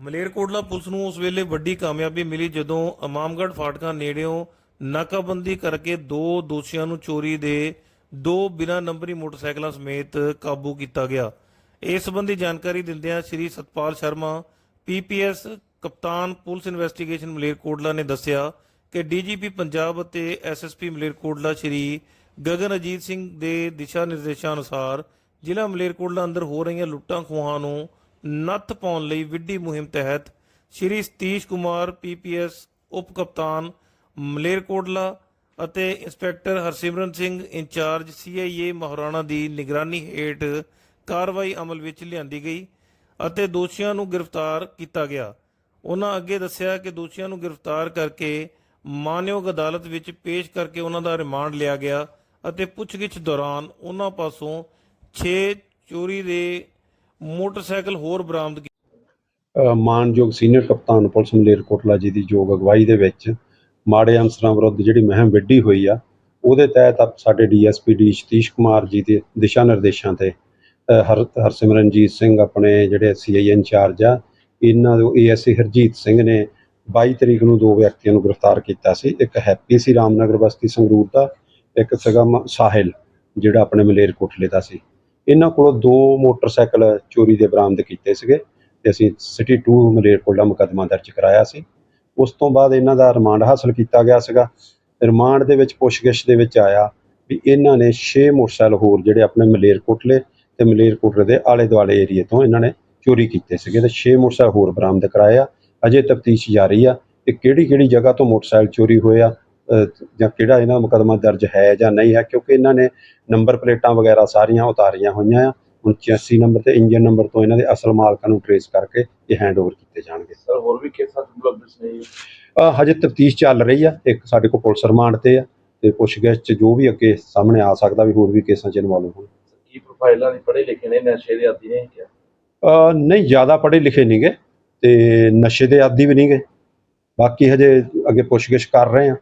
Malerkotla police ਨੂੰ ਉਸ ਵੇਲੇ ਵੱਡੀ ਕਾਮਯਾਬੀ ਮਿਲੀ ਜਦੋਂ ਇਮਾਮਗੜ੍ਹ ਫਾਟਕਾਂ ਨੇੜਿਓਂ ਨਾਕਾਬੰਦੀ ਕਰਕੇ ਦੋ ਦੋਸ਼ੀਆਂ ਨੂੰ ਚੋਰੀ ਦੇ ਦੋ ਬਿਨਾਂ ਨੰਬਰੀ ਮੋਟਰਸਾਈਕਲਾਂ ਸਮੇਤ ਕਾਬੂ ਕੀਤਾ ਗਿਆ। ਇਸ ਸੰਬੰਧੀ ਜਾਣਕਾਰੀ ਦਿੰਦਿਆਂ ਸ੍ਰੀ ਸਤਪਾਲ ਸ਼ਰਮਾ ਪੀਪੀਐਸ ਕਪਤਾਨ ਪੁਲਿਸ ਇਨਵੈਸਟੀਗੇਸ਼ਨ ਮਲੇਰਕੋਟਲਾ ਨੇ ਦੱਸਿਆ ਕਿ ਡੀਜੀਪੀ ਪੰਜਾਬ ਅਤੇ ਐਸਐਸਪੀ ਮਲੇਰਕੋਟਲਾ ਸ੍ਰੀ ਗਗਨ ਅਜੀਤ ਸਿੰਘ ਦੇ ਦਿਸ਼ਾ ਨਿਰਦੇਸ਼ਾਂ ਅਨੁਸਾਰ ਜ਼ਿਲ੍ਹਾ ਮਲੇਰਕੋਟਲਾ ਅੰਦਰ ਹੋ ਰਹੀਆਂ ਲੁੱਟਾਂ ਖੋਹਾਂ ਨੂੰ ਨੱਥ ਪਾਉਣ ਲਈ ਵਿੱਢੀ ਮੁਹਿੰਮ ਤਹਿਤ ਸ਼੍ਰੀ ਸਤੀਸ਼ ਕੁਮਾਰ ਪੀਪੀਐਸ ਉਪ ਕਪਤਾਨ ਮਲੇਰਕੋਟਲਾ ਅਤੇ inspector Harsimran Singh in charge CIA Maharana ਦੀ ਨਿਗਰਾਨੀ ਹੇਠ ਕਾਰਵਾਈ ਅਮਲ ਵਿੱਚ ਲਿਆਂਦੀ ਗਈ ਅਤੇ ਦੋਸ਼ੀਆਂ ਨੂੰ ਗ੍ਰਿਫਤਾਰ ਕੀਤਾ ਗਿਆ। ਉਹਨਾਂ ਅੱਗੇ ਦੱਸਿਆ ਕਿ ਦੋਸ਼ੀਆਂ ਨੂੰ ਗ੍ਰਿਫਤਾਰ ਕਰਕੇ ਮਾਨਯੋਗ ਅਦਾਲਤ ਵਿੱਚ ਪੇਸ਼ ਕਰਕੇ ਉਹਨਾਂ ਦਾ ਰਿਮਾਂਡ ਲਿਆ ਗਿਆ ਅਤੇ ਪੁੱਛਗਿੱਛ ਦੌਰਾਨ ਉਹਨਾਂ ਪਾਸੋਂ 6 ਚੋਰੀ ਦੇ ਮੋਟਰਸਾਈਕਲ ਹੋਰ ਬਰਾਮਦ ਕੀਤੇ ਮਾਨਯੋਗ ਸੀਨੀਅਰ ਕਪਤਾਨ ਪੁਲਿਸ ਮਲੇਰਕੋਟਲਾ ਜੀ ਦੀ ਯੋਗ ਅਗਵਾਈ ਦੇ ਵਿੱਚ ਮਾੜੇ ਅਨਸਰਾਂ ਵਿਰੁੱਧ ਜਿਹੜੀ ਮੁਹਿੰਮ ਵਿੱਢੀ ਹੋਈ ਆ ਉਹਦੇ ਤਹਿਤ ਆਪ ਸਾਡੇ ਡੀਐਸਪੀ ਡੀ ਸਤੀਸ਼ ਕੁਮਾਰ ਜੀ ਦੇ ਦਿਸ਼ਾ ਨਿਰਦੇਸ਼ਾਂ ਤੇ ਅ, ਹਰ ਹਰਸਿਮਰਨਜੀਤ ਸਿੰਘ ਆਪਣੇ ਜਿਹੜੇ ਸੀਆਈ ਇੰਚਾਰਜ ਆ ਇਹਨਾਂ ਦੇ ਏਐਸਏ ਹਰਜੀਤ ਸਿੰਘ ਨੇ 22 ਤਰੀਕ ਨੂੰ ਦੋ ਵਿਅਕਤੀਆਂ ਨੂੰ ਗ੍ਰਿਫਤਾਰ ਕੀਤਾ ਸੀ ਇੱਕ ਹੈਪੀ ਸੀ ਰਾਮਨਗਰ ਬਸਤੀ ਸੰਗਰੂਰ ਦਾ ਇੱਕ ਸੀਗਾ ਮ- ਸਾਹਿਲ ਜਿਹੜਾ ਆਪਣੇ ਮਲੇਰਕੋਟਲੇ ਦਾ ਸੀ। ਇਹਨਾਂ ਕੋਲੋਂ ਦੋ ਮੋਟਰਸਾਈਕਲ ਚੋਰੀ ਦੇ ਬਰਾਮਦ ਕੀਤੇ ਸੀਗੇ ਤੇ ਅਸੀਂ ਸਿਟੀ 2 ਮਲੇਰਕੋਟਲਾ ਮੁਕੱਦਮਾ ਦਰਜ ਕਰਾਇਆ ਸੀ। ਉਸ ਤੋਂ ਬਾਅਦ ਇਹਨਾਂ ਦਾ ਰਿਮਾਂਡ ਹਾਸਲ ਕੀਤਾ ਗਿਆ ਸੀਗਾ। ਰਿਮਾਂਡ ਦੇ ਵਿੱਚ ਪੁੱਛਗਿੱਛ ਦੇ ਵਿੱਚ ਆਇਆ ਵੀ ਇਹਨਾਂ ਨੇ 6 ਮੋਟਰਸਾਈਕਲ ਹੋਰ ਜਿਹੜੇ ਆਪਣੇ ਮਲੇਰਕੋਟਲੇ ਤੇ ਮਲੇਰਕੋਟਲੇ ਦੇ ਆਲੇ ਦੁਆਲੇ ਏਰੀਏ ਤੋਂ ਇਹਨਾਂ ਨੇ ਚੋਰੀ ਕੀਤੇ ਸੀਗੇ ਤੇ 6 ਮੋਟਰਸਾਈਕਲ ਹੋਰ ਬਰਾਮਦ ਕਰਾਏ ਆ। ਅਜੇ ਤਫਤੀਸ਼ ਜਾਰੀ ਆ ਕਿ ਕਿਹੜੀ ਕਿਹੜੀ ਜਗ੍ਹਾ ਤੋਂ ਮੋਟਰਸਾਈਕਲ ਚੋਰੀ ਹੋਏ ਆ ਜਾਂ ਕਿਹੜਾ ਇਹਨਾਂ ਦਾ ਮੁਕੱਦਮਾ ਦਰਜ ਹੈ ਜਾਂ ਨਹੀਂ ਹੈ ਕਿਉਂਕਿ ਇਹਨਾਂ ਨੇ ਨੰਬਰ ਪਲੇਟਾਂ ਵਗੈਰਾ ਸਾਰੀਆਂ ਉਤਾਰੀਆਂ ਹੋਈਆਂ ਆ। ਹੁਣ 86 ਨੰਬਰ ਤੇ ਇੰਜਨ ਨੰਬਰ ਤੋਂ ਇਹਨਾਂ ਦੇ ਅਸਲ ਮਾਲਕਾਂ ਨੂੰ ਟਰੇਸ ਕਰਕੇ ਇਹ ਹੈਂਡਓਵਰ ਕੀਤੇ ਜਾਣਗੇ। ਸਰ ਹੋਰ ਵੀ ਕੇਸਾਂ ਮੁਲਵਸ ਨੇ? ਹਜੇ ਤਫਤੀਸ਼ ਚੱਲ ਰਹੀ ਆ। ਇੱਕ ਸਾਡੇ ਕੋਲ ਪੁਲਿਸ ਰਿਮਾਂਡ ਤੇ ਆ ਤੇ ਪੁੱਛਗਿੱਛ 'ਚ ਜੋ ਵੀ ਅੱਗੇ ਸਾਹਮਣੇ ਆ ਸਕਦਾ ਵੀ ਹੋਰ ਵੀ ਕੇਸਾਂ 'ਚ ਇਨਵੋਲਵ ਹੋਣ। ਕੀ ਪ੍ਰੋਫਾਈਲਾਂ ਦੀ ਪੜ੍ਹੇ ਲਿਖੇ ਨੇ ਨਸ਼ੇ ਦੇ ਆਦੀ ਨੇ ਅ, ਨਹੀਂ ਜ਼ਿਆਦਾ ਪੜ੍ਹੇ ਲਿਖੇ ਨਹੀਂਗੇ ਤੇ ਨਸ਼ੇ ਦੇ ਆਦੀ ਵੀ ਨਹੀਂਗੇ ਬਾਕੀ ਹਜੇ ਅੱਗੇ ਪੁੱਛਗਿੱਛ ਕਰ ਰਹੇ ਆ।